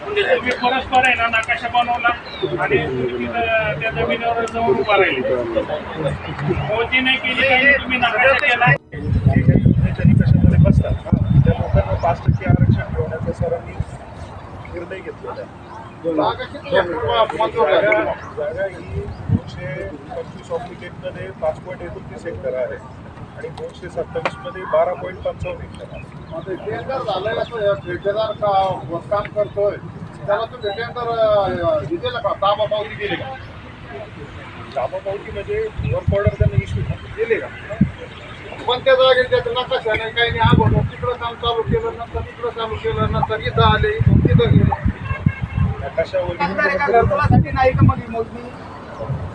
तुम्ही परस्पर आहे ना नकाशा बनवला आणि तुम्ही त्या जमिनीवर जाऊन उभा राहिले मोदी नाही केली काही तुम्ही नकाशा केला त्या लोकांना पाच टक्के आरक्षण ठेवण्याचा सरांनी निर्णय घेतलेला आहे जागा जागा ही दोनशे पंचवीस ऑप्लिकेटमध्ये पाच एकोणतीस हेक्टर आहे आणि दोनशे सत्तावीसमध्ये बारा पॉईंट पंचावन्न हेक्टर आहे आता टेंडर झालंय असं ठेकेदार का काम करतोय? त्याला तुम्ही टेंडर दिलेलं का ताबा पावती दिली का? दाबा पावती म्हणजे वर्क ऑर्डर त्यांना इश्यू दिले का? पण त्या जागेत त्याचं नकाशाने काही नाही. अगोदर तिकडं काम चालू केलं नंतर तिकडं चालू केलं नंतर इथं आले तिथं गेले. नकाशावर नाही का मग मोजणी?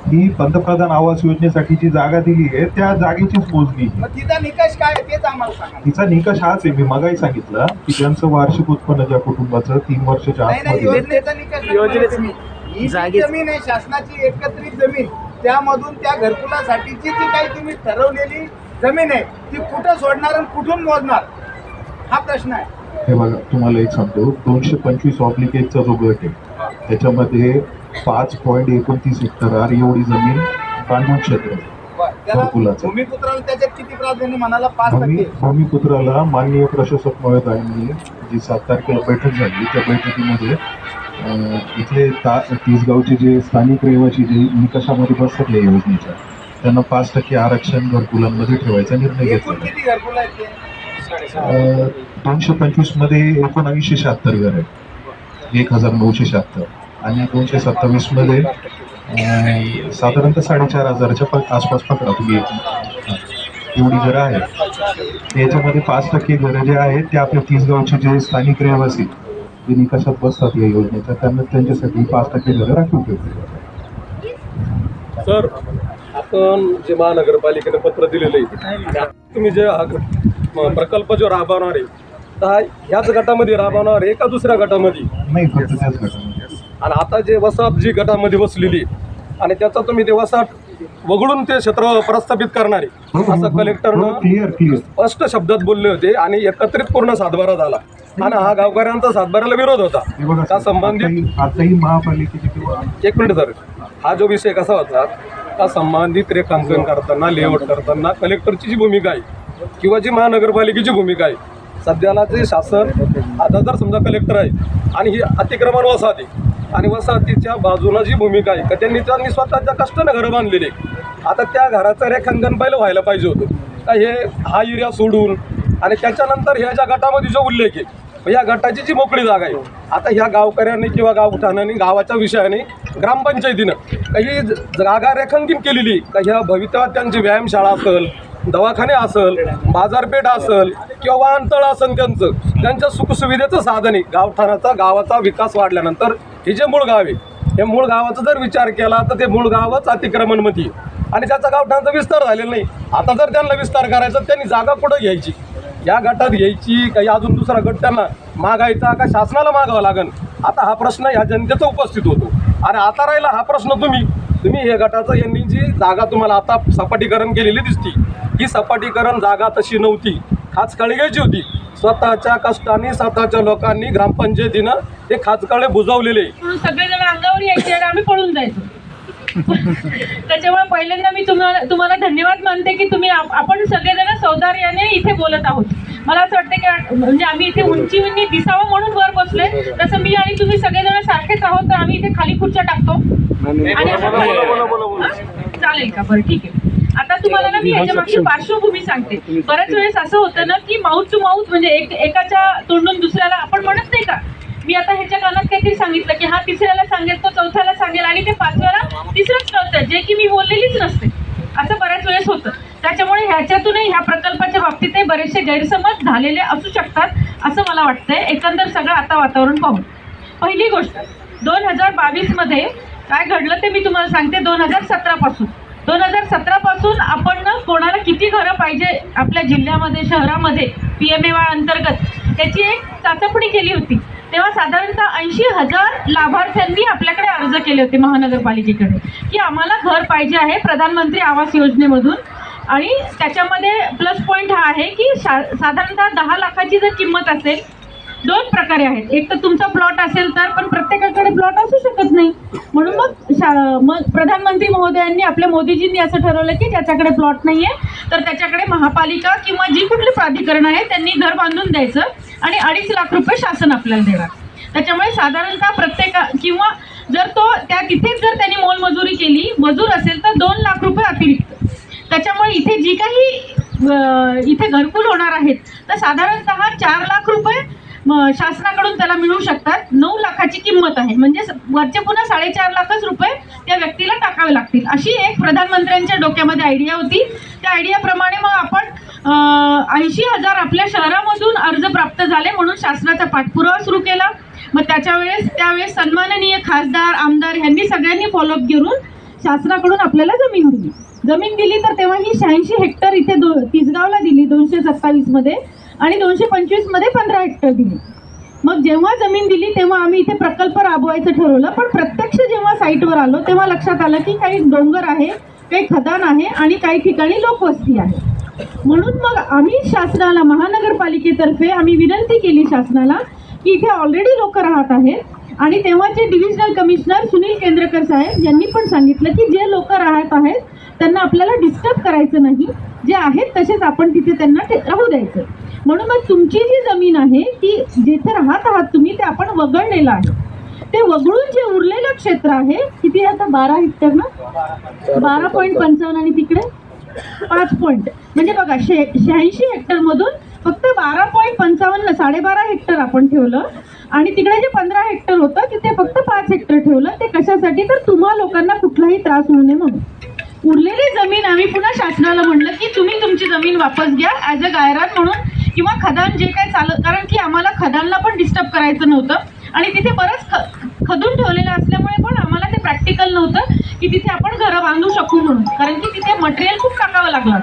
ही पंतप्रधान आवास योजनेसाठी जी जागा दिली आहे त्या जागेचीच मोजणी आहे. मग तिचा निकष काय आहे तेच आम्हाला सांगा. तिचा निकष हाच आहे मी मगाही सांगितलं की ज्यांचं वार्षिक उत्पन्न ज्या कुटुंबाचं तीन वर्षाच्या नाही नाही आतमध्ये योजनेचा निकष योजनेचं ही जी जमीन आहे शासनाची एकत्रित जमीन त्यामधून त्या घरकुलासाठीची जी काही तुम्ही ठरवलेली जमीन आहे ती कुठं सोडणार आणि कुठून मोजणार? हा प्रश्न आहे. हे बघा तुम्हाला एक सांगतो दोनशे पंचवीस ऑब्लिकेटचा जो गट आहे त्याच्यामध्ये पाच पॉईंट एकोणतीस हेक्टर आर एवढी जमीन बांधून क्षेत्र. भूमिपुत्राला माननीय प्रशासक महोदयांनी जी सात तारखेला बैठक झाली त्या बैठकीमध्ये इथले ता तीसगावचे जे स्थानिक रहिवासी जे निकषामध्ये बसतात या योजनेच्या त्यांना पाच टक्के आरक्षण घरकुलांमध्ये ठेवायचा निर्णय घेतला दोनशे पंचवीसमध्ये एकोणावीसशे शहात्तर घर आहे एक हजार नऊशे शहात्तर. आणि दोनशे सत्तावीसमध्ये अं, साधारणतः साडेचार हजाराच्या प- आसपास पकडा तुम्ही. एवढी घरं आहेत. याच्यामध्ये पाच टक्के घरं जे आहेत ते आपल्या तीस गावचे जे स्थानिक रहिवासी जे निकषात बसतात या योजनेच्या त्यांना त्यांच्यासाठी पाच टक्के घरं राखीव ठेवली सर आपण जे महानगरपालिकेने पत्र दिलेलं आहे तुम्ही जे प्रकल्प जो राबवणार आहे तर ह्याच गटामध्ये राबवणार आहे का दुसऱ्या गटामध्ये? नाही फक्त त्याच गटामध्ये. आणि आता जे वसाहत जी गटामध्ये बसलेली आणि त्याचा तुम्ही ते वसाहत वगळून ते क्षेत्र प्रस्थापित करणार आहे. असं कलेक्टरनं क्लिअर स्पष्ट शब्दात बोलले होते आणि एकत्रित पूर्ण सातबारा झाला. आणि हा गावकऱ्यांचा सातबाऱ्याला विरोध होता. हे त्या संबंधित आताही महापालिकेचे एक मिनिट सर. हा जो विषय कसा होता का संबंधित रेखांकन करताना लेआउट करताना कलेक्टरची जी भूमिका आहे किंवा जी महानगरपालिकेची भूमिका आहे सध्याला जे शासन आता जर समजा कलेक्टर आहे आणि ही अतिक्रमण वसाहत आहे आणि वसाहतीच्या बाजूला जी भूमिका आहे का त्यांनी त्यांनी स्वतःच्या कष्टानं घरं बांधलेली आहे. आता त्या घराचं रेखांकन पहिलं व्हायला पाहिजे होतं का हे हा एरिया सोडून आणि त्याच्यानंतर ह्या ज्या गटामध्ये जो उल्लेख आहे या गटाची जी मोकळी जागा आहे आता ह्या गावकऱ्यांनी किंवा गावठाणाने गावाच्या विषयाने ग्रामपंचायतीनं काही जागा रेखांकन केलेली का ह्या भवितव्यात त्यांची व्यायामशाळा असेल दवाखाने असेल बाजारपेठ असेल किंवा वाहनतळ असेल त्यांचं त्यांच्या सुखसुविधेचं साधन आहे. गावठाणाचा गावाचा विकास वाढल्यानंतर हे जे मूळ गाव आहे हे मूळ गावाचा जर विचार केला तर ते मूळ गावच अतिक्रमणमध्ये आणि त्याचा गावठाणाचा विस्तार झालेला नाही. आता जर त्यांना विस्तार करायचा तर त्यांनी जागा कुठं घ्यायची? या गटात घ्यायची काही अजून दुसरा गट त्यांना मागायचा का शासनाला मागावं लागेल आता हा प्रश्न ह्या जनतेचा उपस्थित होतो. आणि आता राहिला हा प्रश्न तुम्ही. तुम्ही हे गटाचं यांनी जी जागा तुम्हाला आता सपाटीकरण केलेली दिसती. ही सपाटीकरण जागा तशी नव्हती. खाचकाळी घ्यायची होती. स्वतःच्या कष्टाने स्वतःच्या लोकांनी ग्रामपंचायतीनं हे खाचकाळे बुजवलेले. सगळेजण अंगावर यायचे आणि आम्ही पळून जायचो. त्याच्यामुळे पहिल्यांदा मी तुम्हाला तुम्हाला धन्यवाद मानते की तुम्ही आप- आपण सगळेजण सौदार्याने इथे बोलत आहोत. मला असं वाटतं की म्हणजे आम्ही इथे उंचीवरनी दिसावं म्हणून वर बसले तसं मी आणि तुम्ही सगळेजण सारखेच आहोत तर आम्ही इथे खाली खुर्च्या टाकतो. आणि? चालेल का? बरं ठीक आहे. आता तुम्हाला ना मी याच्या मागची पार्श्वभूमी सांगते. बऱ्याच वेळेस असं होतं ना की माउथ टू माउथ म्हणजे एक एकाच्या तोंडून दुसऱ्याला आपण म्हणत नाही का? मी आता ह्याच्या कानात काहीतरी सांगितलं की हा तिसऱ्याला सांगेल तो चौथ्याला सांगेल आणि ते पाचव्याला तिसरंच कळतं. जे की मी बोललेलीच नसते. असं बऱ्याच वेळेस होतं. त्याच्यामुळे ह्याच्यातूनही ह्या प्रकल्पाच्या बाबतीतही बरेचसे गैरसमज झालेले असू शकतात असं मला वाटतंय. एकंदर सगळं आता वातावरण पाहून. पहिली गोष्ट दोन हजार बावीसमध्ये काय घडलं ते मी तुम्हाला सांगते दोन हजार सतरापासून. दोन हजार सतरापासून आपण ना कोणाला किती घरं पाहिजे आपल्या जिल्ह्यामध्ये शहरामध्ये पी एम ए वाय अंतर्गत त्याची एक चाचपणी केली होती. तेव्हा साधारणतः ऐंशी हजार लाभार्थ्यांनी आपल्याकडे अर्ज केले होते महानगरपालिकेकडे की आम्हाला घर पाहिजे आहे प्रधानमंत्री आवास योजनेमधून. आणि त्याच्यामध्ये प्लस पॉईंट हा आहे की शा साधारणतः दहा लाखाची जर किंमत असेल दोन प्रकारे आहेत. एक तर तुमचा प्लॉट असेल तर पण प्रत्येकाकडे प्लॉट असू शकत नाही. म्हणून मग शा मग प्रधानमंत्री महोदयांनी आपल्या मोदीजींनी असं ठरवलं की ज्याच्याकडे प्लॉट नाही आहे तर त्याच्याकडे महापालिका किंवा जी कुठली प्राधिकरण आहे त्यांनी घर बांधून द्यायचं आणि अडीच लाख रुपये शासन आपल्याला देणार. त्याच्यामुळे साधारणतः प्रत्येका किंवा जर तो त्या तिथेच जर त्यांनी मोलमजुरी केली मजूर असेल तर दोन लाख रुपये अतिरिक्त. त्याच्यामुळे इथे जी काही इथे घरकुल होणार आहेत तर साधारणतः चार लाख रुपये शासनाकडून त्याला मिळू शकतात. नऊ लाखाची किंमत आहे. म्हणजे वरचे पुन्हा साडेचार लाखच रुपये त्या व्यक्तीला टाकावे लागतील. अशी एक प्रधानमंत्र्यांच्या डोक्यामध्ये आयडिया होती. त्या आयडियाप्रमाणे मग आपण ऐंशी हजार आपल्या शहरामधून अर्ज प्राप्त झाले म्हणून शासनाचा पाठपुरावा सुरू केला. मग त्याच्या वेळेस त्यावेळेस सन्माननीय खासदार आमदार यांनी सगळ्यांनी फॉलोअप घेऊन शासनाकडून आपल्याला जमीन दिली. जमीन दिली तर तेव्हा ही शहाऐंशी हेक्टर इथे दो तिसगावला दिली दोनशे सत्तावीसमध्ये. आणि दोनशे पंचवीसमध्ये पंधरा हेक्टर दिली. मग जेव्हा जमीन दिली तेव्हा आम्ही इथे प्रकल्प राबवायचं ठरवलं. पण प्रत्यक्ष जेव्हा साईटवर आलो तेव्हा लक्षात आलं की काही डोंगर आहे काही खदान आहे आणि काही ठिकाणी लोकवस्ती आहे. म्हणून मग आम्ही शासनाला महानगरपालिकेतर्फे आम्ही विनंती केली शासनाला की इथे ऑलरेडी लोक राहत आहेत. आणि तेव्हाचे डिव्हिजनल कमिशनर सुनील केंद्रकर साहेब यांनी पण सांगितलं की जे लोक राहत आहेत त्यांना आपल्याला डिस्टर्ब करायचं नाही. जे आहेत तसेच आपण तिथे त्यांना राहू द्यायचं. म्हणून मग तुमची जी जमीन आहे ती जिथे राहत आहात तुम्ही ते आपण वगळलेलं आहे. ते वगळून जे उरलेलं क्षेत्र आहे किती आहे आता? बारा हेक्टर ना? बारा पॉईंट पंचावन्न आणि तिकडे? पाच पॉईंट म्हणजे बघा शे शहाऐंशी हेक्टरमधून फक्त बारा पॉईंट पंचावन्न साडेबारा हेक्टर आपण ठेवलं. आणि तिकडे जे पंधरा हेक्टर होतं तिथे फक्त पाच हेक्टर ठेवलं. ते कशासाठी? तर तुम्हा लोकांना कुठलाही त्रास होऊ नये म्हणून. उरलेली जमीन आम्ही पुन्हा शासनाला म्हणलं की तुम्ही तुमची जमीन वापस घ्या. ॲज अ गायरान म्हणून किंवा खदान जे काय चालत कारण की आम्हाला खदानला पण डिस्टर्ब करायचं नव्हतं. आणि तिथे बरंच ख खदून ठेवलेलं असल्यामुळे पण आम्हाला ते प्रॅक्टिकल नव्हतं की तिथे आपण घरं बांधू शकू म्हणून. कारण की तिथे मटेरियल खूप टाकावं लागलं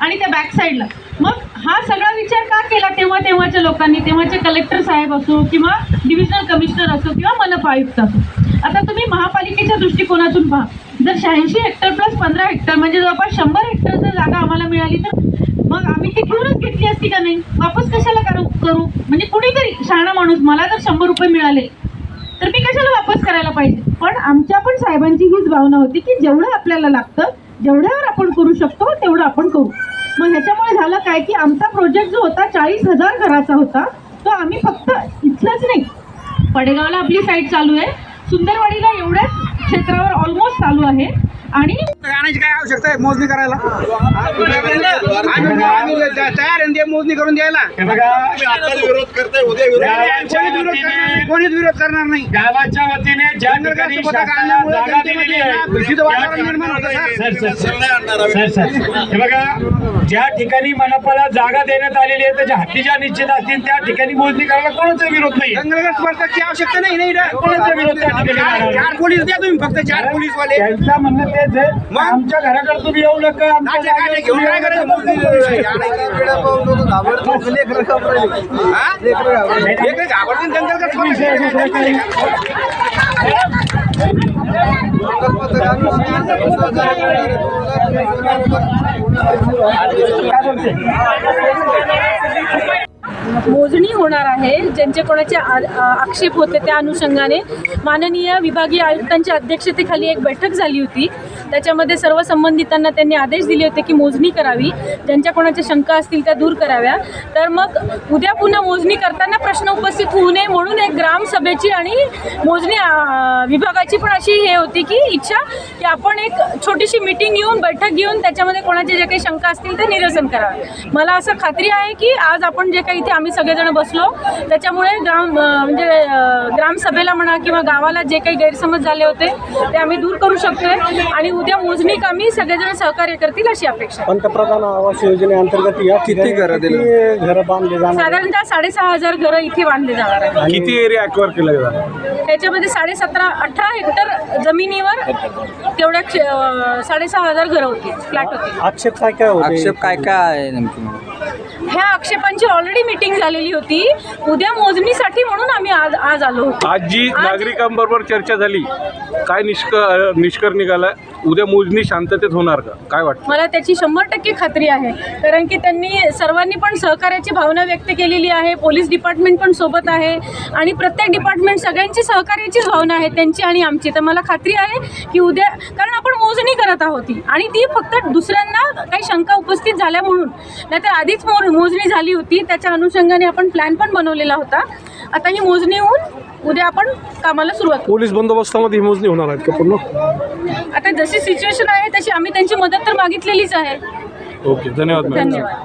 आणि त्या बॅक साईडला मग हा सगळा विचार का केला तेव्हा तेव्हाच्या लोकांनी? तेव्हाचे कलेक्टर साहेब असो किंवा डिव्हिजनल कमिशनर असो किंवा मनपा आयुक्त असो. आता तुम्ही महापालिकेच्या दृष्टिकोनातून पहा. जर शहाऐंशी हेक्टर प्लस पंधरा हेक्टर म्हणजे जवळपास शंभर हेक्टर जर जागा आम्हाला मिळाली तर मग आम्ही ती घेऊनच घेतली असती का नाही? वापस कशाला करू करू? म्हणजे कुणीतरी शहाणा माणूस मला जर शंभर रुपये मिळाले तर मी कशाला वापस करायला पाहिजे? पण आमच्या पण साहेबांची हीच भावना होती की जेवढं आपल्याला लागतं जेवढ्यावर आपण करू शकतो तेवढं आपण करू. मग ह्याच्यामुळे झालं काय की आमचा प्रोजेक्ट जो होता चाळीस हजार घराचा होता तो आम्ही फक्त इथलंच नाही पडेगावला आपली साईट चालू आहे. सुंदरवाडीला एवढ्याच क्षेत्रावर ऑलमोस्ट चालू आहे. आणि आणायची काय आवश्यकता आहे? मोजणी करायला. आम्ही- तयार आहे ते मोजणी करून द्यायला. विरोध करताय उद्या विरोध कोणीच विरोध करणार नाही, कोणीच विरोध करणार नाही. गावाच्या वतीने ज्या हे बघा ज्या ठिकाणी मनपाला जागा देण्यात आलेली आहे त्याच्या हद्दीच्या निश्चित असतील त्या ठिकाणी मोजणी करायला कोणाचा विरोध नाही. पथकाची आवश्यकता नाही. कोणाचा विरोध त्या ठिकाणी चार पोलीस द्या तुम्ही फक्त चार पोलीस वाले त्यांचं म्हणणं तेच आहे. आमच्या घराकडे तुम्ही येऊ नका आमच्या घेऊन काय करायचं मोजणी हा? लेकरं घाबरतील जंगलग्रस्त पथक. मोजणी होणार आहे. ज्यांचे कोणाचे आ- आक्षेप होते त्या अनुषंगाने माननीय विभागीय आयुक्तांच्या अध्यक्षतेखाली एक बैठक झाली होती. त्याच्यामध्ये सर्व संबंधितांना त्यांनी आदेश दिले होते की मोजणी करावी. ज्यांच्या कोणाच्या शंका असतील त्या दूर कराव्या. तर मग उद्या पुन्हा मोजणी करताना प्रश्न उपस्थित होऊ नये म्हणून एक ग्रामसभेची आणि मोजणी विभागाची पण अशी हे होती की इच्छा की आपण एक छोटीशी मिटिंग घेऊन बैठक घेऊन त्याच्यामध्ये कोणाचे जे काही शंका असतील ते निरसन करावे. मला असं खात्री आहे की आज आपण जे काही इथे आम्ही सगळेजण बसलो. त्याच्यामुळे ग्राम म्हणजे ग्रामसभेला म्हणा किंवा गावाला जे काही गैरसमज झाले होते ते आम्ही दूर करू शकतोय. आणि उद्या मोजणी कामी सगळेजण सहकार्य करतील अशी अपेक्षा. पंतप्रधान आवास योजनेअंतर्गत या किती घरं दिली? घरं बांधले जाणार साधारणतः साडेसहा हजार घरं इथे बांधले जाणार आहेत. किती एरिया अक्वर केलं जाणार त्याच्यामध्ये साडेसतरा अठरा हेक्टर जमिनीवर तेवढ्या साडेसहा हजार घरं होती फ्लॅट होती. आक्षेप काय काय होते? आक्षेप काय काय आहे नेमकी? ह्या आक्षेपांची ऑलरेडी मिटिंग झालेली होती. उद्या मोजणीसाठी म्हणून आम्ही आज आज आलो होतो. आज जी नागरिकांबरोबर चर्चा झाली काय निष्क निष्कर निघाला उद्या मोजणी शांततेत होणार का? काय वाटतं? मला त्याची शंभर टक्के खात्री आहे. कारण की त्यांनी सर्वांनी पण सहकार्याची भावना व्यक्त केलेली आहे. पोलीस डिपार्टमेंट पण सोबत आहे. आणि प्रत्येक डिपार्टमेंट सगळ्यांची सहकार्याचीच भावना आहे त्यांची आणि आमची. तर मला खात्री आहे की उद्या कारण आपण मोजणी करत आहोत ती आणि ती फक्त दुसऱ्यांना काही शंका उपस्थित झाल्या म्हणून. नाहीतर आधीच मोजणी झाली होती त्याच्या अनुषंगाने आपण प्लॅन पण बनवलेला होता. आता ही मोजणी होऊन उद्या आपण कामाला सुरुवात करू. पोलीस बंदोबस्तामध्ये ही मोजणी होणार आहेत का पूर्ण? आता जशी सिच्युएशन आहे तशी आम्ही त्यांची मदत तर मागितलेलीच आहे. ओके धन्यवाद मॅडम. धन्यवाद.